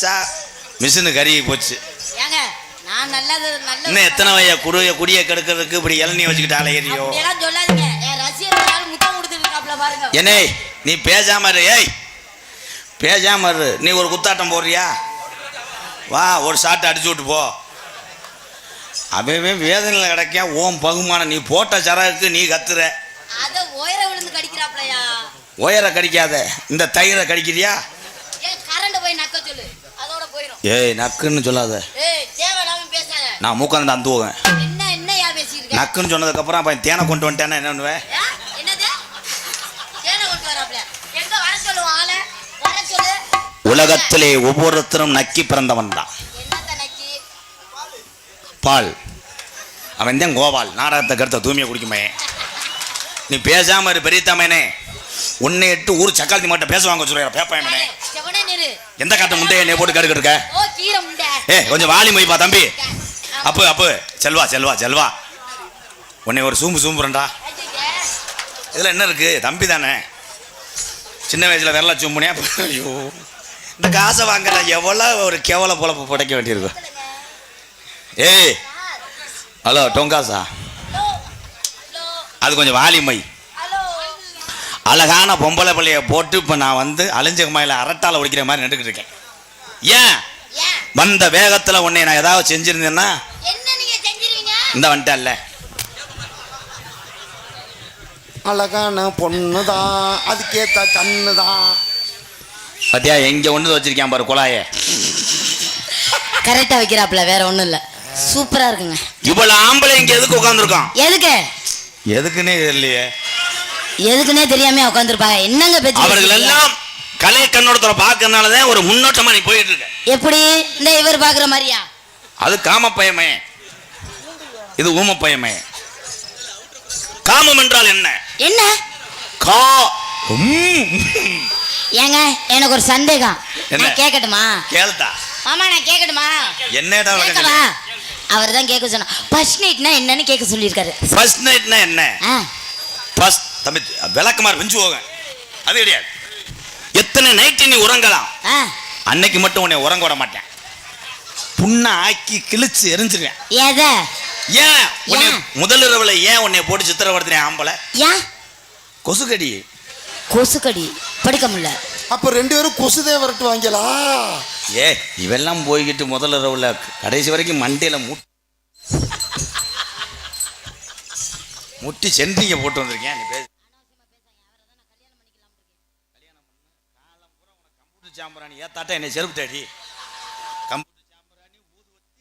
வச்சா மிஷினு கருகி போச்சு. இன்னும் எத்தனை வய குடிய குடிய கெடுக்கிறதுக்கு இப்படி இளநீ வச்சுக்கிட்டு அலையிறியோ? என்னே நீ பேசாம இரு ஏய். பேசாம இரு. நீ ஒரு குத்தாட்டம் போடுறியா? வா ஒரு ஷாட் அடிச்சு விட்டு போ. அவன் வேதனையில் கிடைக்க ஓம் பகுமானம் நீ போட்ட சரகுக்கு நீ கத்துற. உயர கடிக்காத. இந்த தயிரை கடிக்கிறியா ஏன் கரண்ட் போய் நக்க சொல்லு அதோட போயிடும் ஏய் நக்குன்னு சொல்லாத. நான் மூக்காந்து அந்துவேன் என்னையா பேசியிருக்க? நக்குன்னு சொன்னதுக்கப்புறம் அப்போ தேனை கொண்டு வந்துட்டேன்னா என்ன பண்ணுவேன்? தேனை உலகத்திலே ஒவ்வொருத்தரும் நக்கி பிறந்தவன் தான். பால். அவன் தான் கோபால். நாடகத்தை கருத்த தூய்மையை குடிக்குமே. நீ பேசாம இரு பெரிய தமையனே உன்னை எட்டு ஊர் சக்காலத்தி மட்டும் பேசுவாங்க சொல்லுற பேப்பாயமனே எந்த காட்ட முண்டையை நீ போட்டு கடுக்கிட்டு இருக்க? ஏ கொஞ்சம் வாலி மொய்ப்பா தம்பி. அப்பு அப்பு. செல்வா செல்வா செல்வா. உன்னை ஒரு சூம்பு சூம்புறேன்டா. இதில் என்ன இருக்கு? தம்பி தானே. சின்ன வயசுல விரல சூம்புனே ஐயோ. இந்த காசை வாங்குற எவ்வளோ ஒரு கேவல பொழப்பு புடைக்க வேண்டியிருக்கும். ஏய். ஹலோ டொங்காசா? அது கொஞ்சம் வாலி மை. அழகான பொம்பளை பிள்ளைய போட்டு இப்போ நான் வந்து அழிஞ்ச மயில அரட்டால ஒடிக்கிற மாதிரி நின்றுக்கிட்டு இருக்கேன். ஏன்? வந்த வேகத்தில் உன்னை நான் ஏதாவது செஞ்சிருந்தேன்னா? என்ன நீங்க செஞ்சிருவீங்க? இந்த வந்துட்டல்ல அழகான பொண்ணு தான் அதுக்கேத்த கண்ணு தான் பத்தியா எங்க ஒன்று வச்சிருக்கேன் பாரு குழாய. கரெக்டா வைக்கிறாப்ல வேற ஒண்ணும் இல்ல. சூப்பரா இருக்குங்க. இவ்வளவு ஆம்பளை இங்க எதுக்கு உட்காந்துருக்கோம் எதுக்கு? எதுக்குன்னே தெரியலையே. எதுக்குன்னே தெரியாம உட்காந்துருப்பாங்க என்னங்க பேச்சு? அவர்கள்? எல்லாம் கலை கண்ணோட்டத்துல பார்க்கறதுனால தான் ஒரு முன்னோட்டமா நீ போயிட்டு இருக்க. எப்படி? இந்த இவர் பாக்குற மாதிரியா? அது காம பயமே இது ஊம பயமே காமம் என்றால் என்ன? என்ன? கா. ஏங்க எனக்கு ஒரு சந்தேகம். என்ன? நான் கேட்கட்டுமா கேளுத்தா மாமா நான் கேட்கட்டுமா என்னடா கேட்கவா? அவர் தான் கேட்க சொன்னா ஃபர்ஸ்ட் நைட்னா என்னன்னு கேட்க சொல்லியிருக்காரு. ஃபர்ஸ்ட் நைட்னா என்ன? ஃபர்ஸ்ட் தம்பி விளக்குமார் பெஞ்சு போக அது கிடையாது. எத்தனை நைட்டு நீ உறங்கலாம்? அன்னைக்கு மட்டும் உன்னை உறங்க விட மாட்டேன். புண்ணை ஆக்கி கிழிச்சு எரிஞ்சிருவேன். ஏன்? உன்னை ஏன்? முதல் இரவுல ஏன் உன்னை போட்டு சித்திரப்படுத்துறேன் ஆம்பளை? ஏன்? கொசுக்கடி. கொசுக்கடி. படுக்க முடியல. அப்ப ரெண்டு பேரும் கொசுதே வரட்டு வாங்கலா ஏ இவெல்லாம் போய்கிட்டு முதல் இரவுல கடைசி வரைக்கும் மண்டையில முட் முட்டி சென்ட்ரிங்க போட்டு வந்திருக்கேன். நீ பேச. கம்ப்யூட்டர் சாம்பிராணி ஏத்தாட்ட என்னை செருப்பு தேடி கம்ப்யூட்டர் சாம்பிராணி ஊதுவத்தி.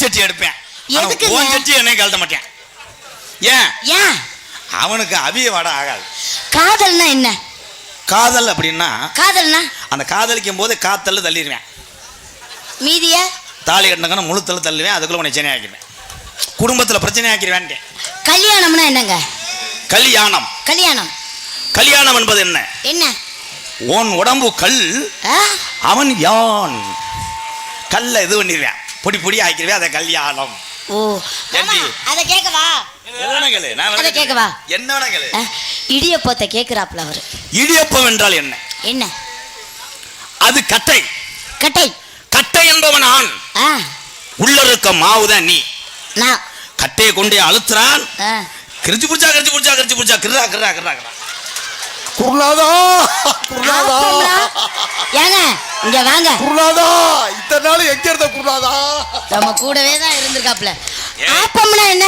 சட்டி எடுப்பேன்? உன் சட்டி என்னை கழட்ட மாட்டேன். ஏன்? ஏன்? அவனுக்கு அவிய வாட ஆகாது. காதல்னா என்ன? காதல் அப்படின்னா காதல்னா? அந்த காதலிக்கும் போது காத்தல் தள்ளிடுவேன். மீதிய? தாலி கட்டினக்கana முழுத்தல் தள்ளுவேன். அதுக்குள்ள உன்னை பிரச்சனை ஆக்கிடுவேன். குடும்பத்தில் பிரச்சனை ஆக்கிடுவேன் கல்யாணம்னா என்னங்க? கல்யாணம். கல்யாணம். கல்யாணம் என்பது என்ன? என்ன? உன் உடம்பு கல்? அவன் யான்? கல்லை இது பண்ணிடுவேன் பொடி பொடி ஆக்கிடுவேன் அதை கல்யாணம். ஓ? அத கேட்கவா? இடியப்பத்தை கேட்கிறாப்ல அவரு. இடியப்பம் என்றால் என்ன? என்ன? அது கட்டை. கட்டை. கட்டை என்பவன் ஆண். உள்ள இருக்க மாவுதான் நீ. நான் கட்டையை கொண்டு அழுத்துறான். கிரிச்சு புடிச்சா கிரிச்சு புடிச்சா கிரிச்சு புடிச்சா. கிர்ரா கிர்ரா கிர்ரா கிர்ரா. குருநாதா குருநாதா? ஏங்க இங்க வாங்க. குருநாதா இத்தனை நாள் எங்க இருந்த குருநாதா? நம்ம கூடவே தான் இருந்திருக்காப்ல? ஆப்பம்னா என்ன?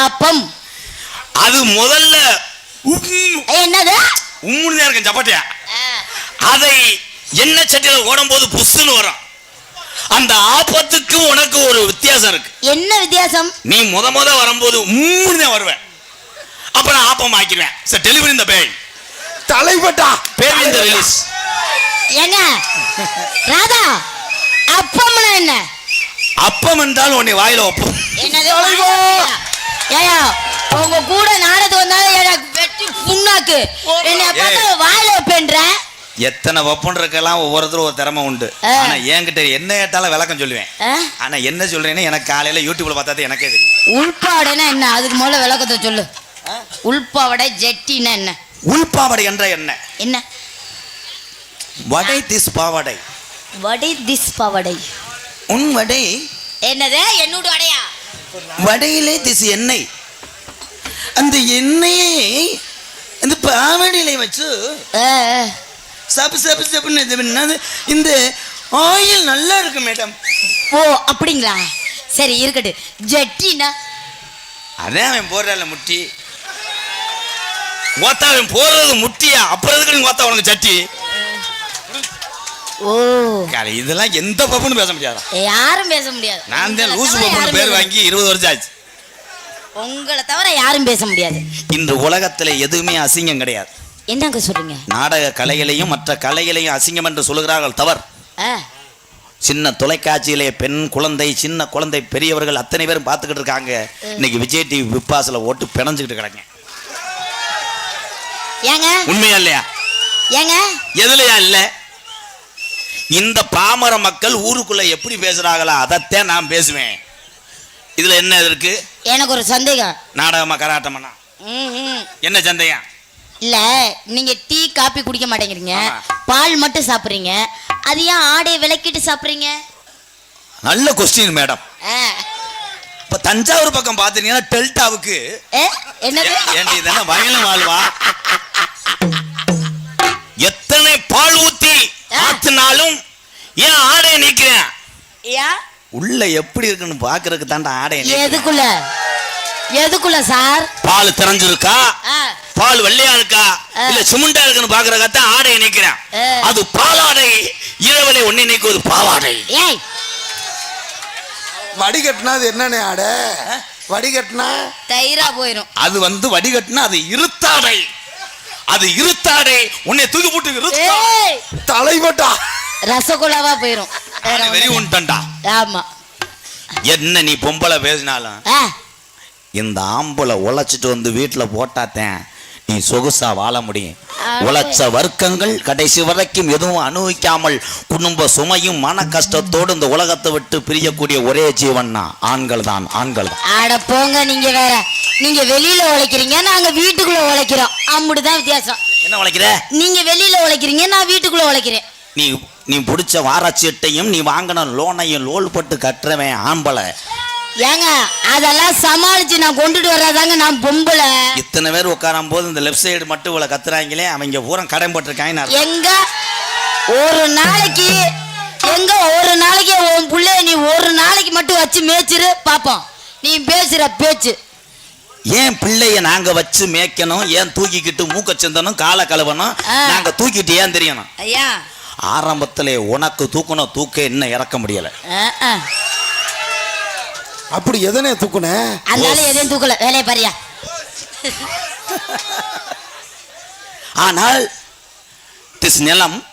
ஆப்பம். அது முதல்ல என்னது? உம்முன்னு தான் இருக்கும் சப்பாத்தியா? அதை எண்ணெய் சட்டியில ஓடும் போது புஷ்ஷுன்னு வரும். அந்த ஆப்பத்துக்கு உனக்கு ஒரு வித்தியாசம் இருக்கு. என்ன வித்தியாசம்? நீ முத முத வரும்போது உம்முன்னு தான் வருவேன் அப்புறம் ஆப்பம் ஆக்கிடுவேன் சார் டெலிவரி இந்த பேய் தலைப்பட்டா பேர் இந்த ரிலீஸ் ஏங்க? ராதா அப்பம்னா என்ன? அப்பம் என்றால் உன்னை வாயில ஒப்பம் என்னது! ஏயா உங்க கூட நாடத்து வந்தாலும் எனக்கு வெட்டி புண்ணாக்கு. என்ன பார்த்தா. வாயில வைப்பேன்ற எத்தனை ஒப்பன்றக்கெல்லாம் ஒவ்வொருத்தரும் ஒரு திறமை உண்டு. ஆனா என்கிட்ட என்ன கேட்டாலும் விளக்கம் சொல்லுவேன்? ஆனா என்ன சொல்றேன்னு எனக்கு காலையில யூடியூப்ல பார்த்தா எனக்கே தெரியும். உள்பாடைனா என்ன? அதுக்கு முதல்ல விளக்கத்தை சொல்லு. உள்பாவடை ஜெட்டின்னா என்ன? உள்பாவடை என்ற என்ன? என்ன? வடை திஸ் பாவடை? வடை திஸ் பவடை? உன் வடை? என்னது? என்னோட வடையா? வடையிலே திஸ் எண்ணெய். அந்த எண்ணெயை இந்த பாவடையில வச்சு. சப்பு சப்பு சப்புன்னு இது பண்ணாது இந்த ஆயில் நல்லா இருக்கு மேடம். ஓ அப்படிங்களா? சரி இருக்கட்டு ஜட்டினா? அதான் அவன் போடுறால முட்டி. ஓத்தா அவன் போடுறது முட்டியா? அப்புறம் எதுக்கு ஓத்தா உனக்கு சட்டி ஓ. இதெல்லாம் எந்த பப்புன்னு பேச முடியாதா? யாரும் பேச முடியாது. நான் தான் லூசு பப்புன்னு பேர் வாங்கி இருபது வருஷம் ஆச்சு. உங்களை தவிர யாரும் பேச முடியாது. இந்த உலகத்துல எதுவுமே அசிங்கம் கிடையாது. என்னங்க சொல்றீங்க? நாடக கலைகளையும் மற்ற கலைகளையும் அசிங்கம் என்று சொல்கிறார்கள் தவறு சின்ன தொலைக்காட்சியிலே பெண் குழந்தை சின்ன குழந்தை பெரியவர்கள் அத்தனை பேரும் பார்த்துக்கிட்டு இருக்காங்க. இன்னைக்கு விஜய் டிவி பிப்பாசில் ஓட்டு பிணைஞ்சுக்கிட்டு கிடங்க ஏங்க? உண்மையா இல்லையா? ஏங்க? எதுலையா இல்ல? இந்த பாமர மக்கள் ஊருக்குள்ள எப்படி பேசுறாங்களா அதைத்தான் நான் பேசுவேன். இதுல என்ன இருக்கு? எனக்கு ஒரு சந்தேகம். நாடகமா ம். என்ன சந்தேகம்? இல்ல நீங்க டீ காபி குடிக்க மாட்டேங்கிறீங்க. பால் மட்டும் சாப்பிடுறீங்க. அது ஏன் ஆடையை விளக்கிட்டு சாப்பிடுறீங்க? நல்ல கொஸ்டின் மேடம். இப்ப தஞ்சாவூர் பக்கம் பாத்தீங்கன்னா டெல்டாவுக்கு. என்னது? வயலும் வாழ்வா? எத்தனை பால் ஊத்தி ஆத்தினாலும் ஏன் ஆடையை நீக்கிறேன்? உள்ள எப்படி இருக்குன்னு பாக்குறதுக்கு தாண்டா நீக்கிறேன். எதுக்குள்ள? எதுக்குள்ள சார்? பால் திறஞ்சிருக்கா? பால் வெள்ளையா இருக்கா. இல்ல சிமெண்டா இருக்குன்னு பாக்குறதுக்காக ஆடையை நீக்கிறேன். ஆ. அது பாலாடை. இரவலை ஒன்னே நீக்குவது பாவாடை. வடிகட்டினா அது என்னண்ணே ஆட? வடிகட்டினா தயிரா போயிரும். அது வந்து வடிகட்டினா அது இருத்தாடை. அது இருத்தாடை. உன்னை தூக்கி போட்டு தலைவட்டா. ரசகுல்லாவா போயிரும். வேற உண்டா. ஆமா. என்ன நீ பொம்பளை பேசினாலும் இந்த ஆம்பளை உழைச்சிட்டு வந்து வீட்டில் போட்டாத்தேன். நீ சொகுசா வாழ முடியும். உழைச்ச வர்க்கங்கள் கடைசி வரைக்கும் எதுவும் அனுபவிக்காமல் குடும்ப சுமையும் மன கஷ்டத்தோடு இந்த உலகத்தை விட்டு பிரியக்கூடிய ஒரே ஜீவன்னா ஆண்கள் தான் ஆண்கள் தான். அட போங்க நீங்க வேற. நீங்க வெளியில உழைக்கிறீங்க நாங்க வீட்டுக்குள்ள உழைக்கிறோம். அம்முடுதான் வித்தியாசம். என்ன உழைக்கிற? நீங்க வெளியில உழைக்கிறீங்க நான் வீட்டுக்குள்ள உழைக்கிறேன். நீ நீ பிடிச்ச வாரச்சீட்டையும் நீ வாங்கின லோனையும் லோல் போட்டு கட்டுறவன் ஆம்பளை. ஏங்க அதெல்லாம் சமாளிச்சு நான் கொண்டுட்டு வர்றதாங்க நான் பொம்பளை. இத்தனை பேர் உட்காரும் போது இந்த லெஃப்ட் சைடு மட்டும் இவ்வளோ கத்துறாங்களே அவங்க பூரா கடன் போட்டிருக்காங்க எங்க? ஒரு நாளைக்கு எங்க ஒரு நாளைக்கு உன் புள்ளைய நீ ஒரு நாளைக்கு மட்டும் வச்சு மேய்ச்சிரு பாப்போம். நீ பேசுற பேச்சு. ஏன் பிள்ளைய நாங்க வச்சு மேய்க்கணும் ஏன் தூக்கிக்கிட்டு மூக்க சிந்தனும் காலை கழுவணும். நாங்க தூக்கிட்டு ஏன் தெரியணும்? ஐயா. ஆரம்பத்துல உனக்கு தூக்கணும் தூக்க இன்னும் இறக்க முடியல. அப்படி எதனே தூக்குனே? அதனால எதையும் தூக்கல. வேலையை பாரியா ஆனால் நிலம்.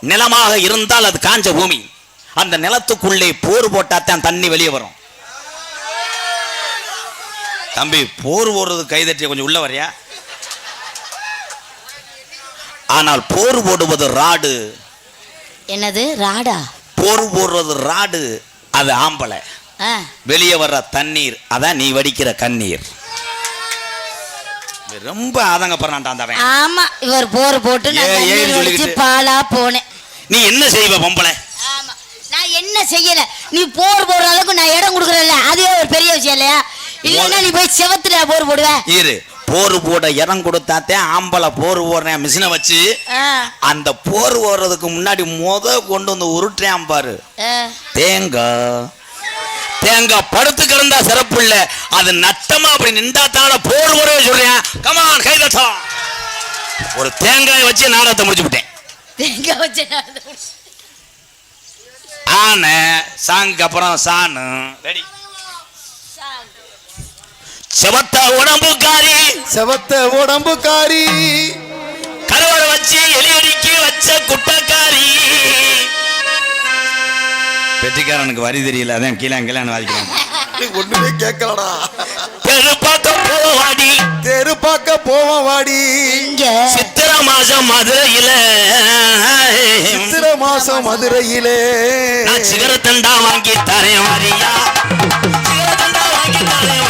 நிலமாக இருந்தால் அது காஞ்ச பூமி. அந்த நிலத்துக்குள்ளே போர் போட்டாத்தான் தண்ணி வெளியே வரும். தம்பி போர் போடுறது கைதட்டிய கொஞ்சம் உள்ள வரியா ஆனால் போர் போடுவது ராடு. என்னது? ராடா? போர் போடுறது ராடு அது ஆம்பளை. வெளியே வர்ற தண்ணீர் அதான் நீ வடிக்கிற கண்ணீர். ரொம்ப ஆதங்கப்படுறான்டா ஆமா இவர் போர் போட்டு. பாலா போனேன். நீ என்ன செய்வ பொம்பளை? நான் என்ன செய்யல? நீ போர் போடுற அளவுக்கு நான் இடம் கொடுக்குறேன்ல அதுவே ஒரு பெரிய விஷயம் இல்லையா? இல்லைன்னா நீ போய் செவத்துல போர் போடுவ. இரு போர் போட இடம் கொடுத்தாத்தே ஆம்பளை போர் போடுறேன் மிஷினை வச்சு. அந்த போர் ஓடுறதுக்கு முன்னாடி முத கொண்டு வந்து உருட்டுறேன் பாரு. தேங்காய் தேங்காய் படுத்து கிடந்தா சிறப்பு இல்ல அது நட்டமா அப்படி நின்றா தான போர் போடவே சொல்றேன். கமான் கைதட்டா ஒரு தேங்காய் வச்சு நாடகத்தை முடிச்சு விட்டேன் எங்க வச்ச ஆனை சாங்க்கு அப்புறம் சாணு. ரெடி செவத்த உடம்புக்காரி. செவத்த உடம்புக்காரி. கருவாட வச்ச பெட்டிக்காரனுக்கு வரி தெரியல. அதான் கீழே கீழே வாதிக்கிறான். நீ ஒண்ணுமே கேட்கலடா. பெருப்பாக்கம் போவாடி. தெரு பார்க்க போவோம் வாடி இங்க சித்திர மாசம் மதுரையில. சித்திர மாசம் மதுரையிலே. நான் சிகரத்தண்டா வாங்கி தரேன் வாரியா. சிகரத்தண்டா வாங்கி தரேன்